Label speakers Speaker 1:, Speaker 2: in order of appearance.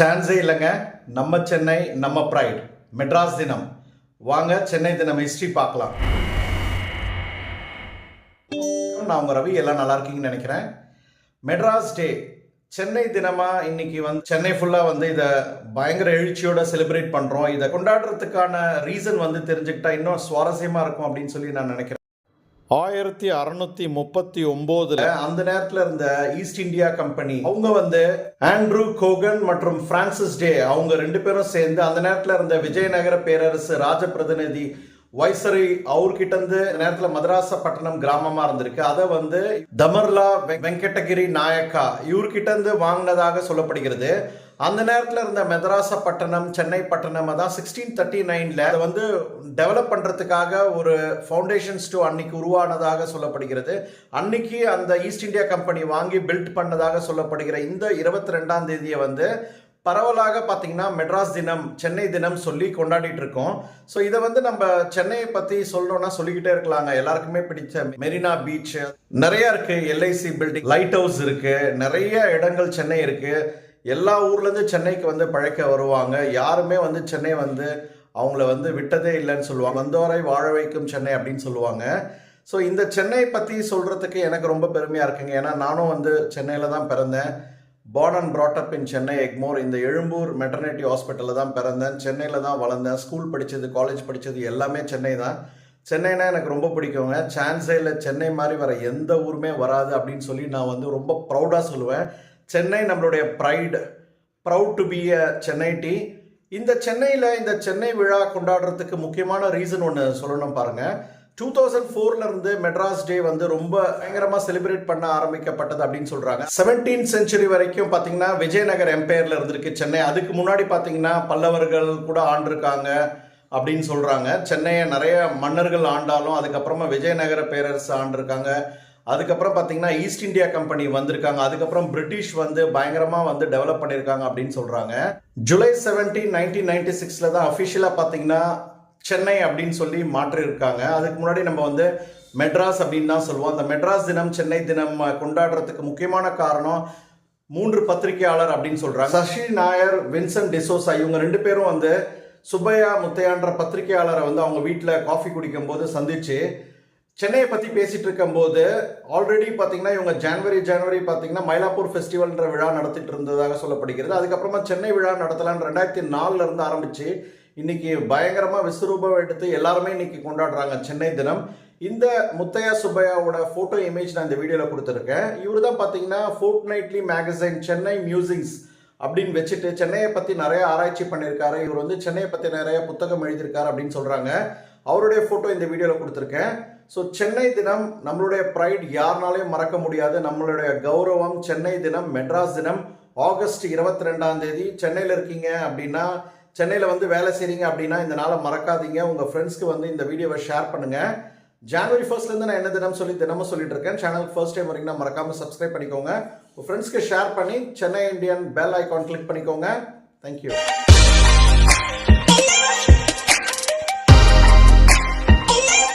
Speaker 1: சான்ஸே இல்லைங்க. நம்ம சென்னை நம்ம ப்ரைட் மெட்ராஸ் தினம். வாங்க சென்னை தினம் ஹிஸ்ட்ரி பார்க்கலாம். நான் உங்கள் ரவி எல்லாம் நல்லா இருக்கீங்கன்னு நினைக்கிறேன். மெட்ராஸ் டே சென்னை தினமாக இன்னைக்கு வந்து சென்னை ஃபுல்லாக வந்து இதை பயங்கர எழுச்சியோட செலிப்ரேட் பண்ணுறோம் இதை கொண்டாடுறதுக்கான ரீசன் வந்து தெரிஞ்சுக்கிட்டா இன்னும் சுவாரஸ்யமாக இருக்கும் அப்படின்னு சொல்லி நான் நினைக்கிறேன். ஆயிரத்தி அறுநூத்தி முப்பத்தி ஒன்பதுல அந்த நேரத்துல இருந்த ஈஸ்ட் இந்தியா கம்பெனி அவங்க வந்து ஆண்ட்ரூ கோகன் மற்றும் பிரான்சிஸ் டே அவங்க ரெண்டு பேரும் சேர்ந்து அந்த நேரத்துல இருந்த விஜயநகர பேரரசு ராஜ பிரதிநிதி வைசரி அவர்கிட்ட இருந்து நேரத்துல மதராசப்பட்டினம் கிராமமா இருந்திருக்கு. அதை வந்து தமர்லா வெ- வெங்கடகிரி நாயக்கா இவர்கிட்ட இருந்து வாங்கினதாக சொல்லப்படுகிறது. அந்த நேரத்தில் இருந்த மெதராசப்பட்டினம் சென்னை பட்டணம் அதான் சிக்ஸ்டீன் தேர்ட்டி நைனில் அதை வந்து டெவலப் பண்ணுறதுக்காக ஒரு ஃபவுண்டேஷன் ஸ்டோ அன்னைக்கு உருவானதாக சொல்லப்படுகிறது. அன்னைக்கு அந்த ஈஸ்ட் இந்தியா கம்பெனி வாங்கி பில்ட் பண்ணதாக சொல்லப்படுகிற இந்த இருபத்தி ரெண்டாம் தேதியை வந்து பரவலாக பார்த்தீங்கன்னா மெட்ராஸ் தினம் சென்னை தினம் சொல்லி கொண்டாடிட்டு இருக்கோம். ஸோ இதை வந்து நம்ம சென்னையை பற்றி சொல்லணும்னா சொல்லிக்கிட்டே இருக்கலாங்க. எல்லாருக்குமே பிடிச்ச மெரினா பீச் நிறைய இருக்கு எல்ஐசி பில்டிங் லைட் ஹவுஸ் இருக்கு. நிறைய இடங்கள் சென்னை இருக்குது எல்லா ஊர்லேருந்து சென்னைக்கு வந்து பழைக்க வருவாங்க. யாருமே வந்து சென்னை வந்து அவங்கள வந்து விட்டதே இல்லைன்னு சொல்லுவாங்க. வந்தோரை வாழ வைக்கும் சென்னை அப்படின்னு சொல்லுவாங்க. ஸோ இந்த சென்னை பற்றி சொல்கிறதுக்கு எனக்கு ரொம்ப பெருமையாக இருக்குங்க. ஏன்னா நானும் வந்து சென்னையில் தான் பிறந்தேன். Born and brought up Chennai Egmore இந்த எழும்பூர் மெட்டர்னிட்டி ஹாஸ்பிட்டலில் தான் பிறந்தேன். சென்னையில் தான் வளர்ந்தேன். ஸ்கூல் படித்தது காலேஜ் படித்தது எல்லாமே சென்னை தான். சென்னைனா எனக்கு ரொம்ப பிடிக்குங்க. சான்ஸே இல்லை சென்னை மாதிரி வர எந்த ஊருமே வராது அப்படின்னு சொல்லி நான் வந்து ரொம்ப ப்ரௌடாக சொல்லுவேன். சென்னை நம்மளுடைய pride proud to be a Chennaite இந்த சென்னையில் இந்த சென்னை விழா கொண்டாடுறதுக்கு முக்கியமான ரீசன் ஒன்று சொல்லணும் பாருங்கள் டூ தௌசண்ட் ஃபோர்லேருந்து மெட்ராஸ் டே வந்து ரொம்ப பயங்கரமாக செலிப்ரேட் பண்ண ஆரம்பிக்கப்பட்டது அப்படின்னு சொல்கிறாங்க செவன்டீன் செஞ்சுரி வரைக்கும் பார்த்தீங்கன்னா விஜயநகர் எம்பையரில் இருந்திருக்கு சென்னை. அதுக்கு முன்னாடி பார்த்தீங்கன்னா பல்லவர்கள் கூட ஆண்டிருக்காங்க அப்படின்னு சொல்கிறாங்க சென்னையை நிறைய மன்னர்கள் ஆண்டாலும் அதுக்கப்புறமா விஜயநகர பேரரசு ஆண்டிருக்காங்க. அதுக்கப்புறம் பார்த்தீங்கன்னா ஈஸ்ட் இந்தியா கம்பெனி வந்திருக்காங்க. அதுக்கப்புறம் பிரிட்டிஷ் வந்து பயங்கரமாக வந்து டெவலப் பண்ணியிருக்காங்க அப்படின்னு சொல்கிறாங்க ஜூலை செவன்டீன் நைன்டீன் நைன்டி சிக்ஸில் தான் அஃபிஷியலாக பார்த்தீங்கன்னா சென்னை அப்படின்னு சொல்லி மாற்றிருக்காங்க அதுக்கு முன்னாடி நம்ம வந்து மெட்ராஸ் அப்படின்னு தான் சொல்லுவோம். அந்த மெட்ராஸ் தினம் சென்னை தினம் கொண்டாடுறதுக்கு முக்கியமான காரணம் மூன்று பத்திரிகையாளர் அப்படின்னு சொல்கிறாங்க சசி நாயர் வின்சென்ட் டிசோசா இவங்க ரெண்டு பேரும் வந்து சுப்பையா முத்தையான்ற பத்திரிகையாளரை வந்து அவங்க வீட்டில் காஃபி குடிக்கும்போது சந்திச்சு சென்னையை பற்றி பேசிட்டு இருக்கும்போது ஆல்ரெடி பார்த்தீங்கன்னா இவங்க ஜனவரி ஜனவரி பார்த்தீங்கன்னா மயிலாப்பூர் ஃபெஸ்டிவல்ன்ற விழா நடத்திட்டு இருந்ததாக சொல்லப்படுகிறது. அதுக்கப்புறமா சென்னை விழா நடத்தலான்னு ரெண்டாயிரத்தி நாலுல இருந்து ஆரம்பிச்சு இன்னைக்கு பயங்கரமாக விஸ்வரூபம் எடுத்து எல்லாருமே இன்னைக்கு கொண்டாடுறாங்க சென்னை தினம். இந்த முத்தையா சுப்பையாவோட ஃபோட்டோ இமேஜ் நான் இந்த வீடியோவில் கொடுத்துருக்கேன். இவர் தான் பார்த்தீங்கன்னா fortnightly magazine Chennai musics அப்படின்னு வச்சுட்டு சென்னையை பற்றி நிறைய ஆராய்ச்சி பண்ணியிருக்காரு. இவர் வந்து சென்னையை பற்றி நிறைய புத்தகம் எழுதியிருக்காரு அப்படின்னு சொல்கிறாங்க அவருடைய ஃபோட்டோ இந்த வீடியோவில் கொடுத்துருக்கேன். ஸோ சென்னை தினம் நம்மளுடைய ப்ரைட் யாருனாலையும் மறக்க முடியாது. நம்மளுடைய கௌரவம் சென்னை தினம் மெட்ராஸ் தினம் ஆகஸ்ட் இருபத்தி ரெண்டாம் தேதி. சென்னையில் இருக்கீங்க அப்படின்னா சென்னையில் வந்து வேலை செய்கிறீங்க அப்படின்னா இந்த நாளை மறக்காதீங்க. உங்கள் ஃப்ரெண்ட்ஸ்க்கு வந்து இந்த வீடியோவை ஷேர் பண்ணுங்கள் ஜனவரி ஃபர்ஸ்ட்லேருந்து நான் என்ன தினம் சொல்லி தினமும் சொல்லிட்டு இருக்கேன். சேனல் ஃபர்ஸ்ட் டைம் வரீங்கன்னா மறக்காமல் சப்ஸ்கிரைப் பண்ணிக்கோங்க. உங்கள் ஃப்ரெண்ட்ஸ்க்கு ஷேர் பண்ணி Chennai Indian bell icon click பண்ணிக்கோங்க. Thank you